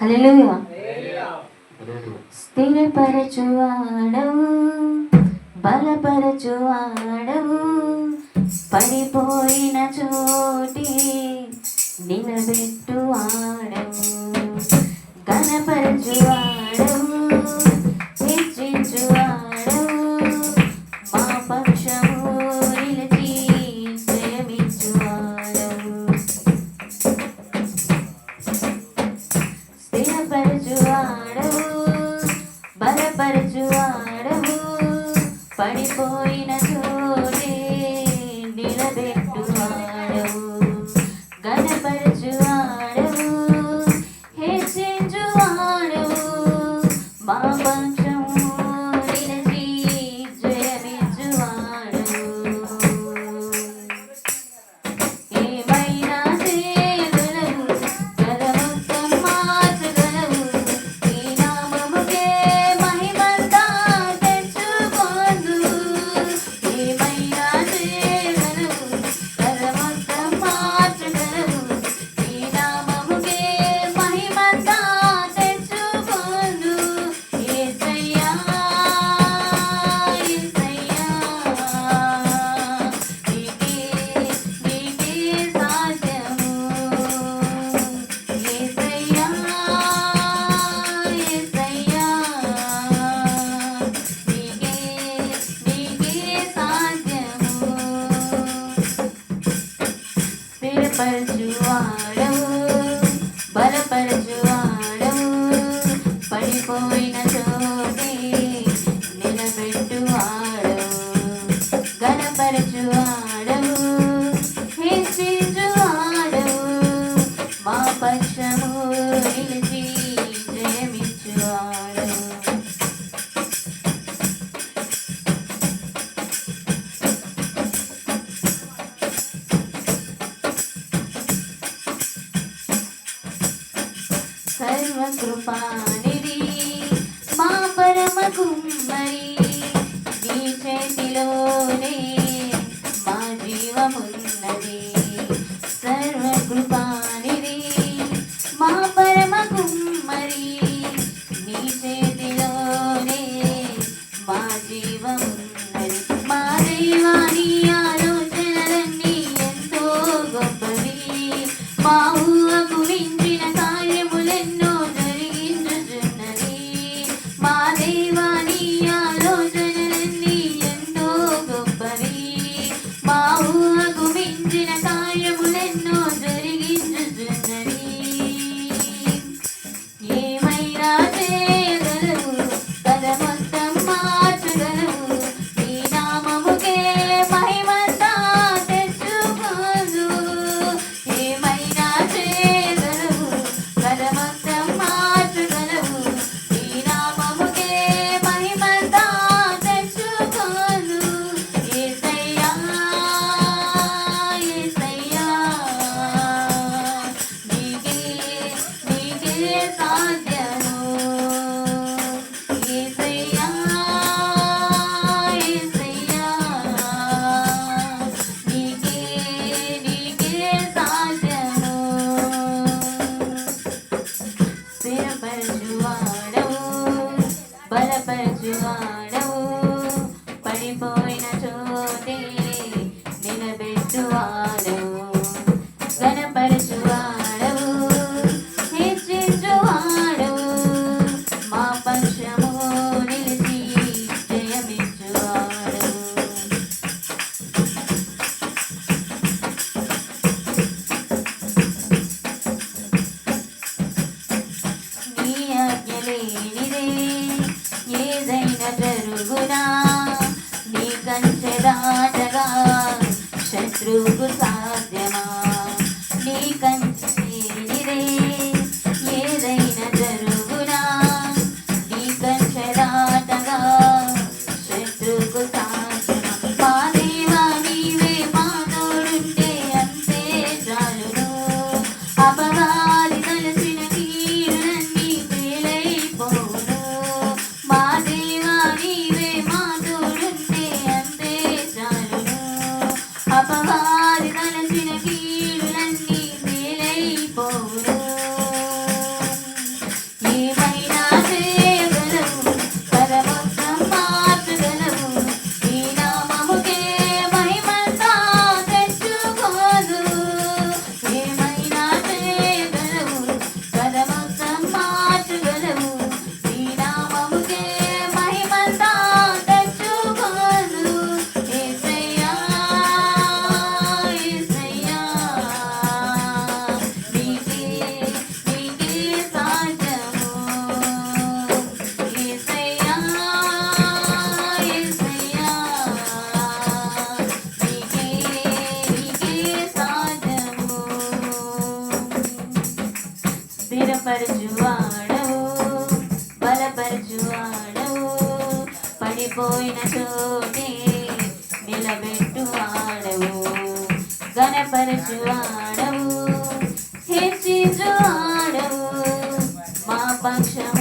Hallelujah స్థిరపరచువాడవు బలపరచువాడవు పడిపోయిన చోటి నిలబెట్టువాడవు. గణపరచువాడు पर जुआड़ो बल पर కృపానిది మా పరమ కుమ్మరి to us. madrugada పోయిన చోటే నిలబెట్టు ఆడవు గణపరచు ఆడవు హెచ్చించు ఆడవు మా పక్షం